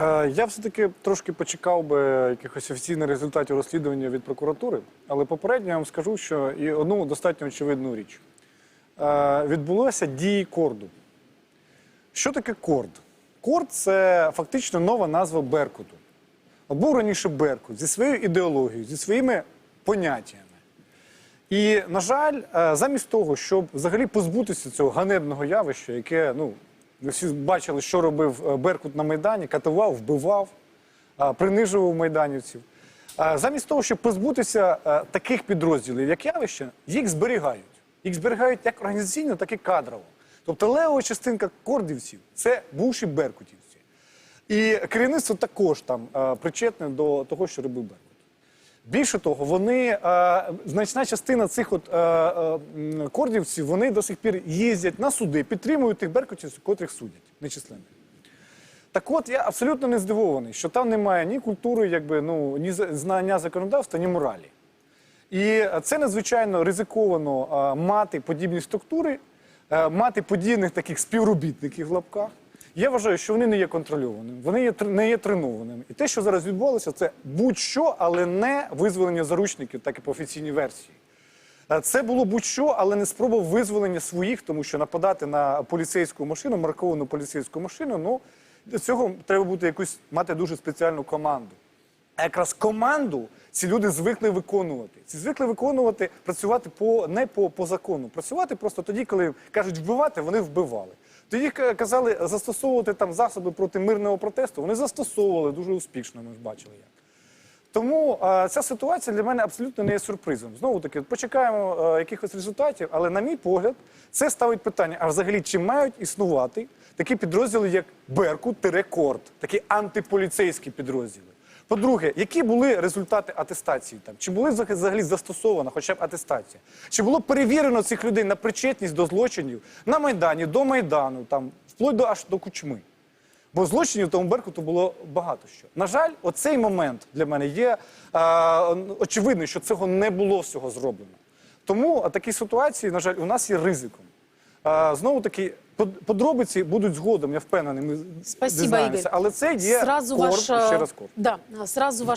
Е, Я все-таки трошки почекав би якихось офіційних результатів розслідування від прокуратури, але попередньо я вам скажу, що і одну достатньо очевидну річ. Е, Відбулося дії корду. Що таке корд? Корд це фактично нова назва Беркуту. Був раніше Беркут зі своєю ідеологією, зі своїми поняттями. І, на жаль, е, замість того, щоб взагалі позбутися цього ганебного явища, яке, ну, ви всі бачили, що робив е, Беркут на Майдані, катував, вбивав, принижував майданівців. Замість того, щоб позбутися е, таких підрозділів, як явище, їх зберігають. Їх зберігають як організаційно, так і кадрово. Тобто левова частинка кордівців це бувші беркутівці. І керівництво також там е, причетне до того, що робив Беркут. Більше того, вони е, значна частина цих от е, е, кордівців вони до сих пір їздять на суди, підтримують тих беркутівців, котрих судять нечисленних. Так от я абсолютно не здивований, що там немає ні культури, якби ну ні знання законодавства, ні моралі. І це надзвичайно ризиковано е, мати подібні структури, е, мати подібних таких співробітників в лапках. Я вважаю, що вони не є контрольованими, вони є, не є тренованими. І те, що зараз відбувалося, це будь-що, але не визволення заручників, так і по офіційній версії. Е, Це було будь-що, але не спроба визволення своїх, тому що нападати на поліцейську машину, марковану поліцейську машину, ну для цього треба бути якусь мати дуже спеціальну команду. А якраз команду ці люди звикли виконувати. Ці звикли виконувати, працювати по не по, по закону. Працювати просто тоді, коли кажуть вбивати, вони вбивали. Тоді к- казали застосовувати там засоби проти мирного протесту. Вони застосовували дуже успішно. Ми ж бачили як. Тому е, ця ситуація для мене абсолютно не є сюрпризом. Знову таки, почекаємо е, якихось результатів, але на мій погляд, це ставить питання: а взагалі чи мають існувати такі підрозділи, як Беркут-Корд, такі антиполіцейські підрозділи? По-друге, які були результати атестації там? Чи були взагалі застосована хоча б атестація? Чи було перевірено цих людей на причетність до злочинів на Майдані, до Майдану, там, вплоть до аж до кучми? Бо злочинів тому Беркуту було багато що. На жаль, оцей момент для мене є е, очевидний, що цього не було всього зроблено. Тому такі ситуації, на жаль, у нас є ризиком. Е, знову таки, подробиці будуть згодом, я впевнений. Ми Спасибо, дізнаємося. Ігор. Але це є Сразу корм, ваш, ще раз корм. Да, сразу ваш